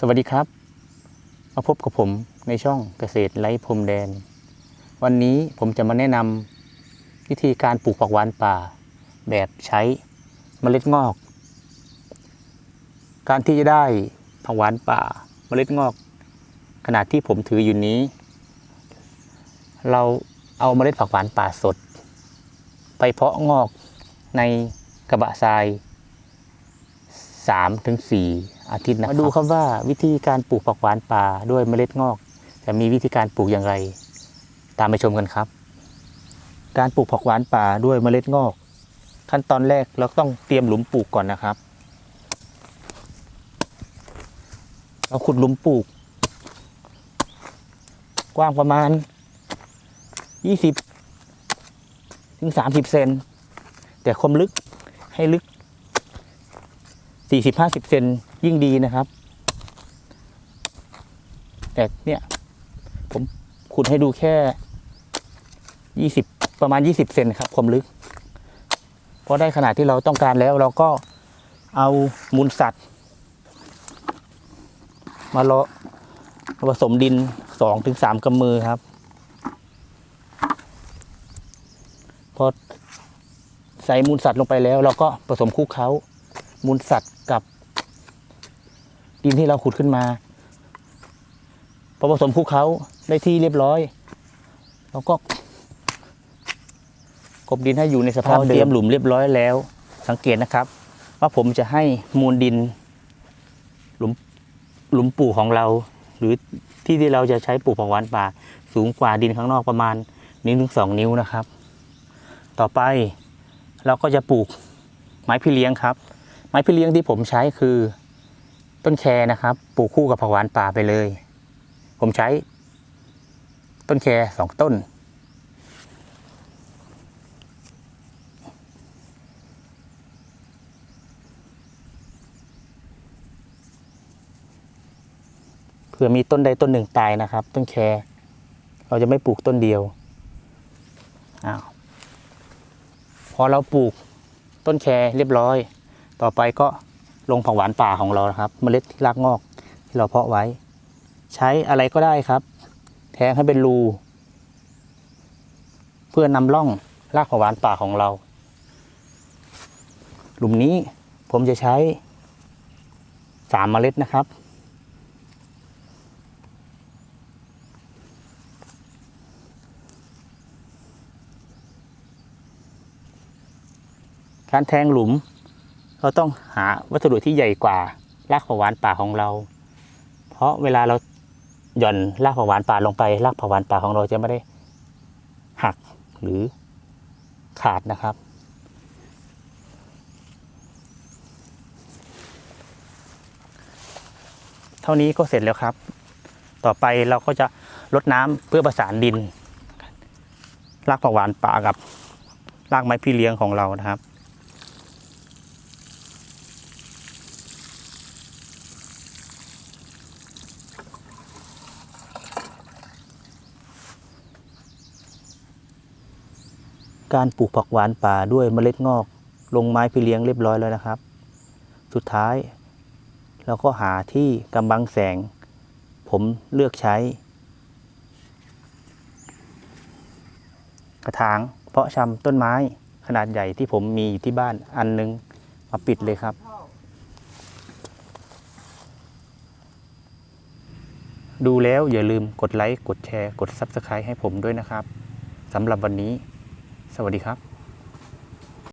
สวัสดีครับ มาพบกับผมในช่องเกษตรไร้พรมแดน วันนี้ผมจะมาแนะนำวิธีการปลูกผักหวานป่า แบบใช้เมล็ดงอก การที่จะได้ผักหวานป่าเมล็ดงอก ขนาดที่ผมถืออยู่นี้ เราเอาเมล็ดผักหวานป่าสด ไปเพาะงอกในกระบะทราย สามถึงสี่อาทิตย์นะมาดูครับว่าวิธีการปลูกผักหวานป่าด้วยเมล็ดงอก จะมีวิธีการปลูกอย่างไร ตามไปชมกันครับ การปลูกผักหวานป่าด้วยเมล็ดงอก ขั้นตอนแรกเราต้องเตรียมหลุมปลูกก่อนนะครับ เราขุดหลุมปลูก กว้างประมาณยี่สิบถึงสามสิบเซนแต่ความลึกให้ลึก สี่สิบห้าสิบเซนยิ่งดีนะครับ แต่เนี่ย ผมขุดให้ดูแค่ยี่สิบประมาณยี่สิบเซนครับความลึกพอได้ขนาดที่เราต้องการแล้วเราก็เอามูลสัตว์ มาเลาะผสมดินสองถึงสามกำมือครับ พอใส่มูลสัตว์ลงไปแล้ว เราก็ผสมคลุกเคล้า มูลสัตว์กับดินที่เราขุดขึ้นมาพอผสมคลุกเขาได้ที่เรียบร้อยเราก็กบดินให้อยู่ในสภาพเตรียมหลุมเรียบร้อยแล้ว สังเกตนะครับ ว่าผมจะให้มูลดิน หลุมหลุมปลูกของเรา หรือที่ที่เราจะใช้ปลูกผักหวานป่า สูงกว่าดินข้างนอกประมาณนิ้วถึงสองนิ้วนะครับ ต่อไปเราก็จะปลูกไม้พี่เลี้ยงครับไม้พี่เลี้ยงที่ผมใช้คือ ต้นแคนะครับปลูกคู่กับผักหวานป่าไปเลย ผมใช้ ต้นแคสองต้น เผื่อมีต้นใดต้นหนึ่งตายนะครับ ต้นแคเราจะไม่ปลูกต้นเดียวอ้าวพอเราปลูกต้นแคเรียบร้อย ต่อไปก็ลงผักหวานป่าของเรานะครับ เมล็ดที่รากงอกที่เราเพาะไว้ ใช้อะไรก็ได้ครับ แทงให้เป็นรู เพื่อนำร่องรากผักหวานป่าของเรา หลุมนี้ผมจะใช้สามเมล็ดนะครับการแทงหลุม เราต้องหาวัสดุที่ใหญ่กว่ารากผักหวานป่าของเรา เพราะเวลาเราหย่อนรากผักหวานป่าลงไปรากผักหวานป่าของเราจะไม่ได้หักหรือขาดนะครับ เท่านี้ก็เสร็จแล้วครับ ต่อไปเราก็จะลดน้ำเพื่อประสานดินรากผักหวานป่ากับรากไม้พี่เลี้ยงของเรานะครับ การปลูกผักหวานป่าด้วยเมล็ดงอก ลงไม้พี่เลี้ยงเรียบร้อยแล้วนะครับ สุดท้ายเราก็หาที่กำบังแสง ผมเลือกใช้ กระถางเพาะชำต้นไม้ขนาดใหญ่ที่ผมมีอยู่ที่บ้านอันนึงมาปิดเลยครับ ดูแล้วอย่าลืมกดไลค์ กดแชร์ กด Subscribe ให้ผมด้วยนะครับสำหรับวันนี้ สวัสดีครับ